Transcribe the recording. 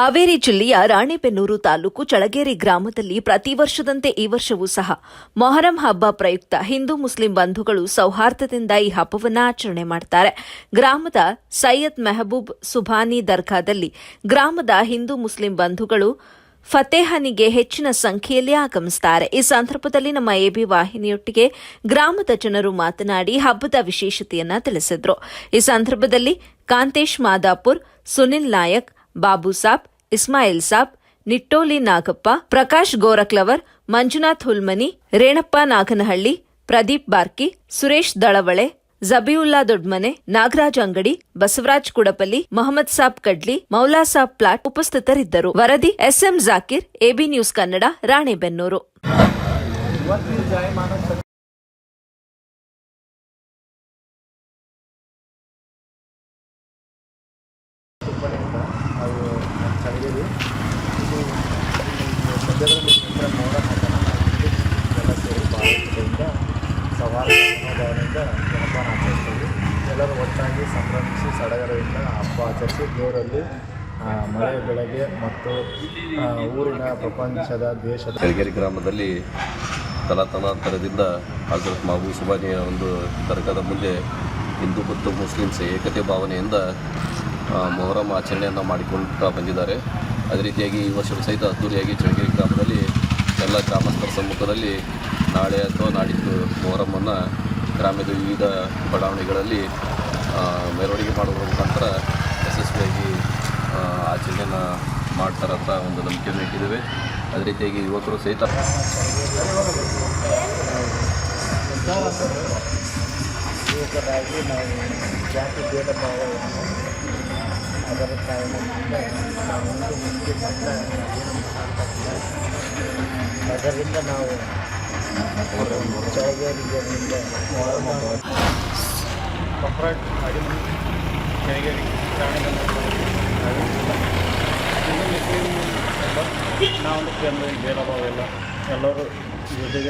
ಹಾವೇರಿ ಜಿಲ್ಲೆಯ ರಾಣೆಬೆನ್ನೂರು ತಾಲೂಕು ಚಳಗೇರಿ ಗ್ರಾಮದಲ್ಲಿ ಪ್ರತಿ ವರ್ಷದಂತೆ ಈ ವರ್ಷವೂ ಸಹ ಮೊಹರಂ ಹಬ್ಬ ಪ್ರಯುಕ್ತ ಹಿಂದೂ ಮುಸ್ಲಿಂ ಬಂಧುಗಳು ಸೌಹಾರ್ದದಿಂದ ಈ ಹಬ್ಬವನ್ನು ಆಚರಣೆ ಮಾಡ್ತಾರೆ. ಗ್ರಾಮದ ಸೈಯದ್ ಮೆಹಬೂಬ್ ಸುಭಾನಿ ದರ್ಗಾದಲ್ಲಿ ಗ್ರಾಮದ ಹಿಂದೂ ಮುಸ್ಲಿಂ ಬಂಧುಗಳು ಫತೇಹನಿಗೆ ಹೆಚ್ಚಿನ ಸಂಖ್ಯೆಯಲ್ಲಿ ಆಗಮಿಸುತ್ತಾರೆ ಈ ಸಂದರ್ಭದಲ್ಲಿ ನಮ್ಮ ಎಬಿ ವಾಹಿನಿಯೊಟ್ಟಿಗೆ ಗ್ರಾಮದ ಜನರು ಮಾತನಾಡಿ ಹಬ್ಬದ ವಿಶೇಷತೆಯನ್ನು ತಿಳಿಸಿದ್ರು. ಈ ಸಂದರ್ಭದಲ್ಲಿ ಕಾಂತೇಶ್ ಮಾದಾಪುರ್, ಸುನಿಲ್ ನಾಯಕ್, ಬಾಬು ಸಾಬ್ ಇಸ್ಮಾಯಿಲ್ ಸಾಬ್, ನಿಟ್ಟೋಲಿ ನಾಗಪ್ಪ, ಪ್ರಕಾಶ್ ಗೋರಕ್ಲವರ್ ಮಂಜುನಾಥ್ ಹುಲ್ಮನಿ, ರೇಣಪ್ಪ ನಾಗನಹಳ್ಳಿ, ಪ್ರದೀಪ್ ಬಾರ್ಕಿ, ಸುರೇಶ್ ದಳವಳೆ ಜಬಿಯುಲ್ಲಾ ದೊಡ್ಮನೆ, ನಾಗರಾಜ್ ಅಂಗಡಿ, ಬಸವರಾಜ್ ಕುಡಪಲ್ಲಿ, ಮೊಹಮ್ಮದ್ ಸಾಬ್ ಕಡ್ಲಿ, ಮೌಲಾ ಸಾಬ್ ಪ್ಲಾಟ್ ಉಪಸ್ಥಿತರಿದ್ದರು. ವರದಿ, SM Zakir, AB news Kannada, Ranebennur. ಇದು ಸದ್ಯದಲ್ಲಿ ಹಬ್ಬನ ಎಲ್ಲ ಸೇರಿ ಭಾರತದಿಂದ ಸವಾಲು ಮನೋಭಾವನೆಯಿಂದ ಜನಪಾನ ಆಚರಿಸ್ತೀವಿ ಎಲ್ಲರೂ ಒಟ್ಟಾಗಿ ಸಂಭ್ರಮಿಸಿ ಸಡಗರದಿಂದ ಹಬ್ಬ ಆಚರಿಸಿ ದೇವರಲ್ಲಿ ಮಳೆ, ಬೆಳಗ್ಗೆ ಮತ್ತು ಊರಿನ ಪ್ರಪಂಚದ ದೇಶದ ಚಳಗೇರಿ ಗ್ರಾಮದಲ್ಲಿ ತಲಾತಲಾಂತರದಿಂದ ಹಜರತ್ ಮಹಬೂಬ್ ಸುಬಾನಿಯ ಒಂದು ದರ್ಗದ ಮುಂದೆ ಹಿಂದೂ ಮತ್ತು ಮುಸ್ಲಿಮ್ಸ್ ಏಕತೆ ಭಾವನೆಯಿಂದ ಮೊಹರಂ ಆಚರಣೆಯನ್ನು ಮಾಡಿಕೊಳ್ತಾ ಬಂದಿದ್ದಾರೆ. ಅದೇ ರೀತಿಯಾಗಿ ಈ ವರ್ಷವೂ ಸಹಿತ ಅದ್ದೂರಿಯಾಗಿ ಚಳಗೇರಿ ಗ್ರಾಮದಲ್ಲಿ ಎಲ್ಲ ಗ್ರಾಮಸ್ಥರ ಸಮ್ಮುಖದಲ್ಲಿ ನಾಳೆ ಅಥವಾ ನಾಡಿದ್ದು ಮೊಹರಮನ್ನು ಗ್ರಾಮದ ವಿವಿಧ ಬಡಾವಣೆಗಳಲ್ಲಿ ಮೆರವಣಿಗೆ ಮಾಡುವ ಮುಖಾಂತರ ಯಶಸ್ವಿಯಾಗಿ ಆಚರಣೆಯನ್ನು ಮಾಡ್ತಾರಂತ ಒಂದು ನಂಬಿಕೆಯನ್ನು ಇಟ್ಟಿದ್ದೇವೆ. ಅದೇ ರೀತಿಯಾಗಿ ಯುವಕರು ಸಹಿತ ಯುವಕರಾಗಿ ಜಾತಿ ಭೇದ ಭಾವವನ್ನು ಅದರ ಕಾರಣದಿಂದ ನಾವು ಹಿಂದೂ ಮುಸ್ಲಿಂ ಅಂತ ಏನು ಮಾತಾಡ್ತಿಲ್ಲ ಅದರಿಂದ ನಾವು ಚಳಗೇರಿಗೆ ಕಾಂಟ್ರಾಕ್ಟ್ ಮಾಡಿ ಚಳಗೇರಿ ನಾವೊಂದು ಭೇದ ಭಾವ ಇಲ್ಲ ಎಲ್ಲರೂ ಜೊತೆಗೆ